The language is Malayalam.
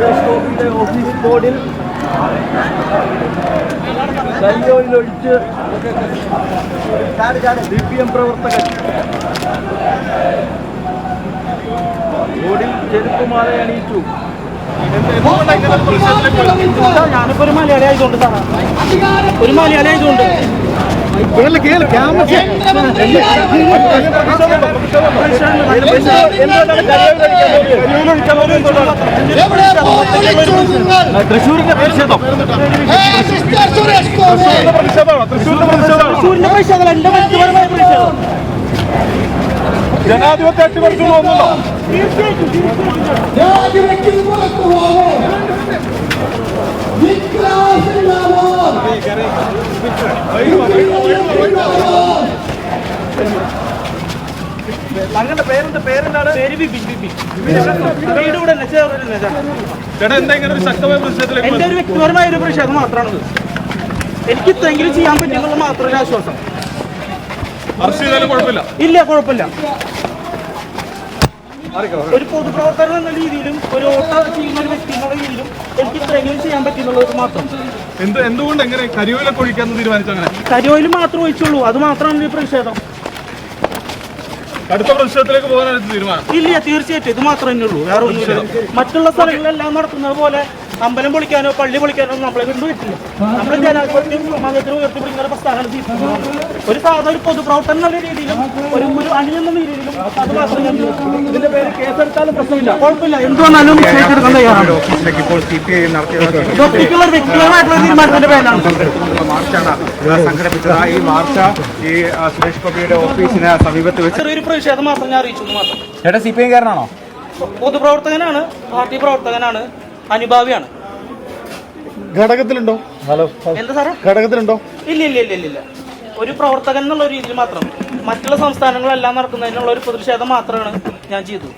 ഗോപിയുടെ ഓഫീസ് ബോർഡിൽ ഒഴിച്ച് സി പി എം പ്രവർത്തകൻ ബോർഡിൽ ചെരുപ്പുമാല അണിയിച്ചു. ഞാനിപ്പോ ഒരു മലയാളി ആയതുകൊണ്ട് സാറാ. ഒരു മലയാളി ആയതുകൊണ്ട്. എന്തുകൊണ്ടാണ് കല്ലോയിലൊഴിക്കാൻ തൃശ്ശൂരിന്റെ പ്രതിഷേധം? തൃശ്ശൂരിന്റെ പ്രതിഷേധം. എന്റെ വ്യക്തിപരമായ പ്രതിഷേധം. ജനാധിപത്യ അട്ടിമറിച്ചു പോകുന്നുണ്ടോ? പേരെന്ത് പേരെന്താണ് ചേട്ടാ. എന്താ ഇങ്ങനെ ഒരു ശക്തമായ പ്രതിഷേധത്തിലേക്ക് എന്റെ ഒരു വ്യക്തിപരമായ ഒരു പ്രതിഷേധം മാത്രമാണത്. എനിക്ക് ഇത്രയെങ്കിലും ചെയ്യാൻ പറ്റുന്നുള്ള മാത്രം ഒരു ആശ്വാസം. അറസ്റ്റ് ചെയ്താലും കുഴപ്പമില്ല. ഇല്ല കുഴപ്പമില്ല. ഒരു പൊതുപ്രവർത്തകൻ എന്ന രീതിയിലും ഒരു ഓട്ട ചെയ്യുന്ന ഒരു വ്യക്തി എന്നുള്ള രീതിയിലും എനിക്ക് ഇത്രയെങ്കിലും ചെയ്യാൻ പറ്റുന്നുള്ളത് മാത്രം. എന്ത് എന്തുകൊണ്ട് എങ്ങനെ കരിയോയിലൊക്കെ ഒഴിക്കാന്ന് തീരുമാനിച്ചു അങ്ങനെ? കരിയോയിൽ മാത്രം ഒഴിച്ചുള്ളൂ. അത് മാത്രമാണ് ഈ പ്രതിഷേധം. അടുത്ത പ്രതിഷേധത്തിലേക്ക് പോകാനാണ് തീരുമാനം. ഇല്ല തീർച്ചയായിട്ടും. ഇത് മാത്രമേ തന്നെ ഉള്ളൂ. വേറെ ഒന്നുമില്ല. മറ്റുള്ള സ്ഥലങ്ങളിലെല്ലാം നടക്കുന്നത് പോലെ അമ്പലം പൊളിക്കാനോ പള്ളി പൊളിക്കാനോ നമ്മളെ കൊണ്ട് പറ്റില്ല നമ്മൾ ജനാധിപത്യം മതത്തിന് ഉയർത്തിപ്പിടിക്കുന്ന ഒരു പ്രസ്ഥാനമാണ് ജീവിക്കുന്നത് ഒരു സാധാരണ ഒരു പൊതുപ്രവർത്തനം എന്നുള്ള രീതിയിലും ഒരു ഒരു അണിയെന്ന രീതിയിലും അത് മാത്രമേ ഇതിന്റെ പേര് പ്രശ്നമില്ല കുഴപ്പമില്ല ഓഫീസിലേക്ക് ഇപ്പോൾ സി പി ഐ ഒരു ഒരു മാർച്ചാണ് സംഘടിപ്പിച്ചത് ഈ മാർച്ച ഈ ആ, സുരേഷ് ഗോപിയുടെ ഓഫീസിന് സമീപത്ത് വെച്ച് ചെറിയൊരു പ്രതിഷേധം മാത്രം ഞാൻ അറിയിച്ചു മാത്രം ചേട്ടാ സി പി ഐക്കാരനാണോ പൊതുപ്രവർത്തകനാണ് പാർട്ടി പ്രവർത്തകനാണ് അനുഭാവിയാണ് ഘടകത്തിലുണ്ടോ ഹലോ എന്താ സാറേ ഘടകത്തിലുണ്ടോ ഇല്ല ഇല്ല ഇല്ല ഇല്ല ഇല്ല ഒരു പ്രവർത്തകൻ എന്നുള്ള രീതിയിൽ മാത്രം മറ്റുള്ള സംസ്ഥാനങ്ങളെല്ലാം നടക്കുന്നതിനുള്ള ഒരു പ്രതിഷേധം മാത്രമാണ് ഞാൻ ചെയ്തത്